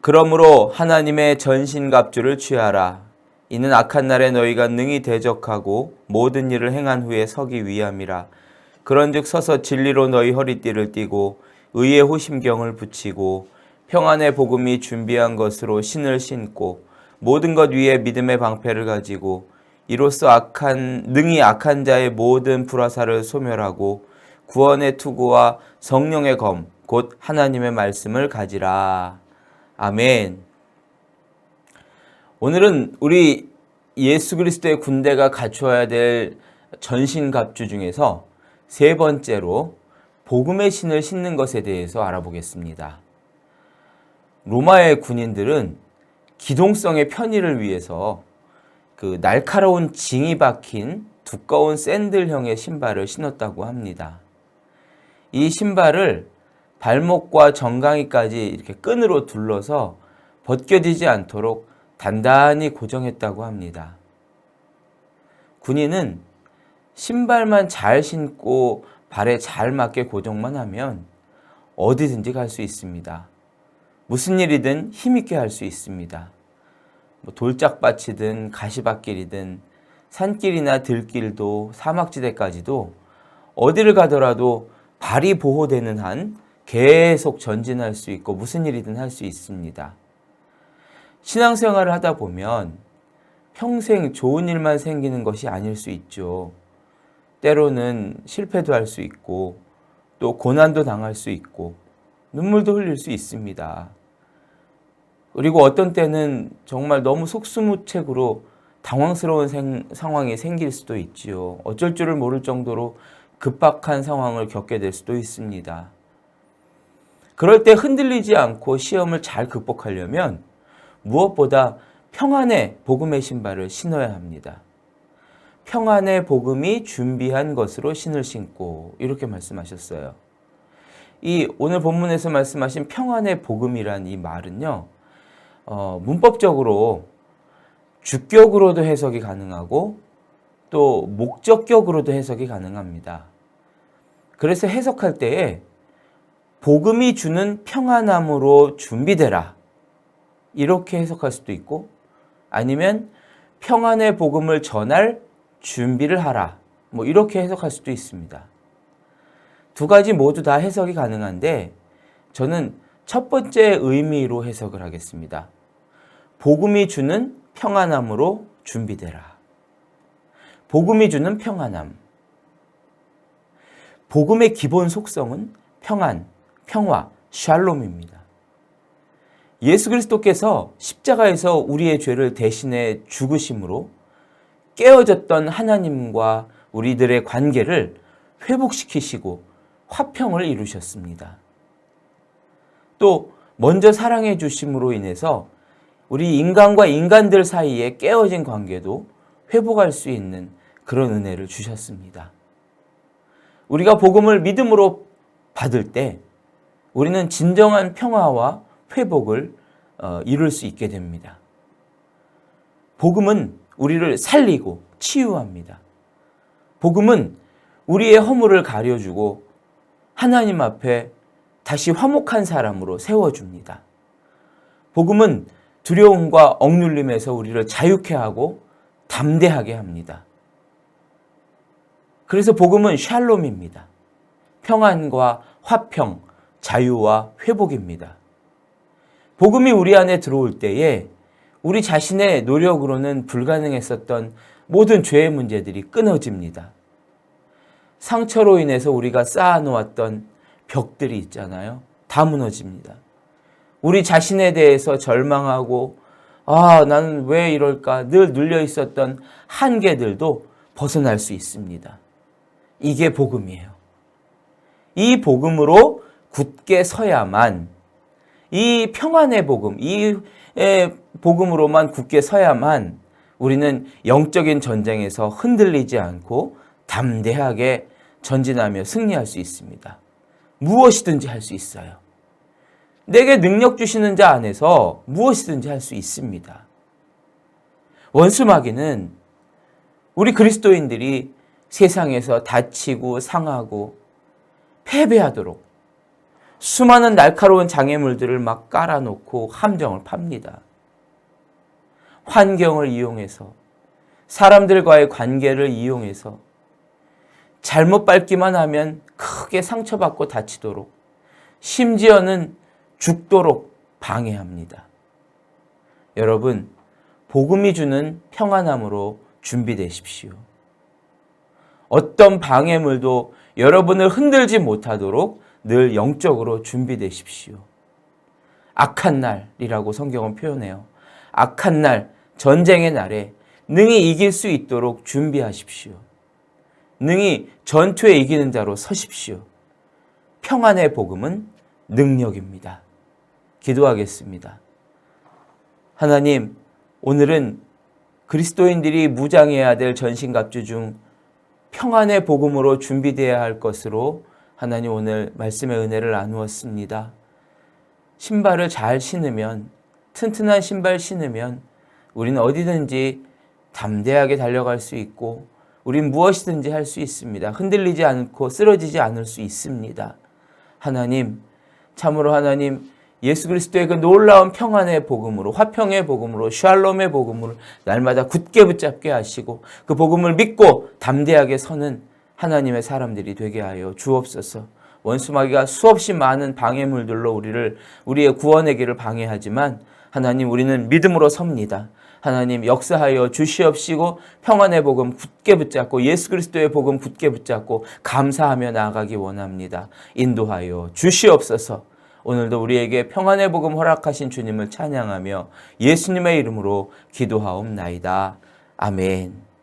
그러므로 하나님의 전신갑주를 취하라. 이는 악한 날에 너희가 능히 대적하고 모든 일을 행한 후에 서기 위함이라. 그런즉 서서 진리로 너희 허리띠를 띠고 의의 호심경을 붙이고 평안의 복음이 준비한 것으로 신을 신고 모든 것 위에 믿음의 방패를 가지고 이로써 악한 능히 악한 자의 모든 불화사를 소멸하고 구원의 투구와 성령의 검 곧 하나님의 말씀을 가지라. 아멘. 오늘은 우리 예수 그리스도의 군대가 갖추어야 될 전신갑주 중에서 세 번째로 복음의 신을 신는 것에 대해서 알아보겠습니다. 로마의 군인들은 기동성의 편의를 위해서 그 날카로운 징이 박힌 두꺼운 샌들형의 신발을 신었다고 합니다. 이 신발을 발목과 정강이까지 이렇게 끈으로 둘러서 벗겨지지 않도록 단단히 고정했다고 합니다. 군인은 신발만 잘 신고 발에 잘 맞게 고정만 하면 어디든지 갈 수 있습니다. 무슨 일이든 힘있게 할 수 있습니다. 뭐 돌짝밭이든 가시밭길이든 산길이나 들길도 사막지대까지도 어디를 가더라도 발이 보호되는 한 계속 전진할 수 있고 무슨 일이든 할 수 있습니다. 신앙생활을 하다 보면 평생 좋은 일만 생기는 것이 아닐 수 있죠. 때로는 실패도 할 수 있고 또 고난도 당할 수 있고 눈물도 흘릴 수 있습니다. 그리고 어떤 때는 정말 너무 속수무책으로 당황스러운 생, 상황이 생길 수도 있지요. 어쩔 줄을 모를 정도로 급박한 상황을 겪게 될 수도 있습니다. 그럴 때 흔들리지 않고 시험을 잘 극복하려면 무엇보다 평안의 복음의 신발을 신어야 합니다. 평안의 복음이 준비한 것으로 신을 신고 이렇게 말씀하셨어요. 이 오늘 본문에서 말씀하신 평안의 복음이란 이 말은요, 어, 문법적으로 주격으로도 해석이 가능하고 또 목적격으로도 해석이 가능합니다. 그래서 해석할 때에 복음이 주는 평안함으로 준비되라. 이렇게 해석할 수도 있고 아니면 평안의 복음을 전할 준비를 하라. 뭐 이렇게 해석할 수도 있습니다. 두 가지 모두 다 해석이 가능한데 저는 첫 번째 의미로 해석을 하겠습니다. 복음이 주는 평안함으로 준비되라. 복음이 주는 평안함. 복음의 기본 속성은 평안, 평화, 샬롬입니다. 예수 그리스도께서 십자가에서 우리의 죄를 대신해 죽으심으로 깨어졌던 하나님과 우리들의 관계를 회복시키시고 화평을 이루셨습니다. 또 먼저 사랑해 주심으로 인해서 우리 인간과 인간들 사이에 깨어진 관계도 회복할 수 있는 그런 은혜를 주셨습니다. 우리가 복음을 믿음으로 받을 때 우리는 진정한 평화와 회복을 어, 이룰 수 있게 됩니다. 복음은 우리를 살리고 치유합니다. 복음은 우리의 허물을 가려주고 하나님 앞에 다시 화목한 사람으로 세워줍니다. 복음은 두려움과 억눌림에서 우리를 자유케 하고 담대하게 합니다. 그래서 복음은 샬롬입니다. 평안과 화평, 자유와 회복입니다. 복음이 우리 안에 들어올 때에 우리 자신의 노력으로는 불가능했었던 모든 죄의 문제들이 끊어집니다. 상처로 인해서 우리가 쌓아놓았던 벽들이 있잖아요. 다 무너집니다. 우리 자신에 대해서 절망하고, 아, 나는 왜 이럴까? 늘 눌려 있었던 한계들도 벗어날 수 있습니다. 이게 복음이에요. 이 복음으로 굳게 서야만, 이 평안의 복음, 이 복음으로만 굳게 서야만 우리는 영적인 전쟁에서 흔들리지 않고 담대하게 전진하며 승리할 수 있습니다. 무엇이든지 할 수 있어요. 내게 능력 주시는 자 안에서 무엇이든지 할 수 있습니다. 원수마귀는 우리 그리스도인들이 세상에서 다치고 상하고 패배하도록 수많은 날카로운 장애물들을 막 깔아놓고 함정을 팝니다. 환경을 이용해서 사람들과의 관계를 이용해서 잘못 밟기만 하면 크게 상처받고 다치도록 심지어는 죽도록 방해합니다. 여러분, 복음이 주는 평안함으로 준비되십시오. 어떤 방해물도 여러분을 흔들지 못하도록 늘 영적으로 준비되십시오. 악한 날이라고 성경은 표현해요. 악한 날, 전쟁의 날에 능히 이길 수 있도록 준비하십시오. 능히 전투에 이기는 자로 서십시오. 평안의 복음은 능력입니다. 기도하겠습니다. 하나님, 오늘은 그리스도인들이 무장해야 될 전신갑주 중 평안의 복음으로 준비되어야 할 것으로 하나님 오늘 말씀의 은혜를 나누었습니다. 신발을 잘 신으면 튼튼한 신발 신으면 우리는 어디든지 담대하게 달려갈 수 있고 우린 무엇이든지 할 수 있습니다. 흔들리지 않고 쓰러지지 않을 수 있습니다. 하나님, 참으로 하나님, 예수 그리스도의 그 놀라운 평안의 복음으로, 화평의 복음으로, 샬롬의 복음으로 날마다 굳게 붙잡게 하시고 그 복음을 믿고 담대하게 서는 하나님의 사람들이 되게 하여 주옵소서. 원수마귀가 수없이 많은 방해물들로 우리를 우리의 구원의 길을 방해하지만 하나님 우리는 믿음으로 섭니다. 하나님 역사하여 주시옵시고 평안의 복음 굳게 붙잡고 예수 그리스도의 복음 굳게 붙잡고 감사하며 나아가기 원합니다. 인도하여 주시옵소서. 오늘도 우리에게 평안의 복음 허락하신 주님을 찬양하며 예수님의 이름으로 기도하옵나이다. 아멘.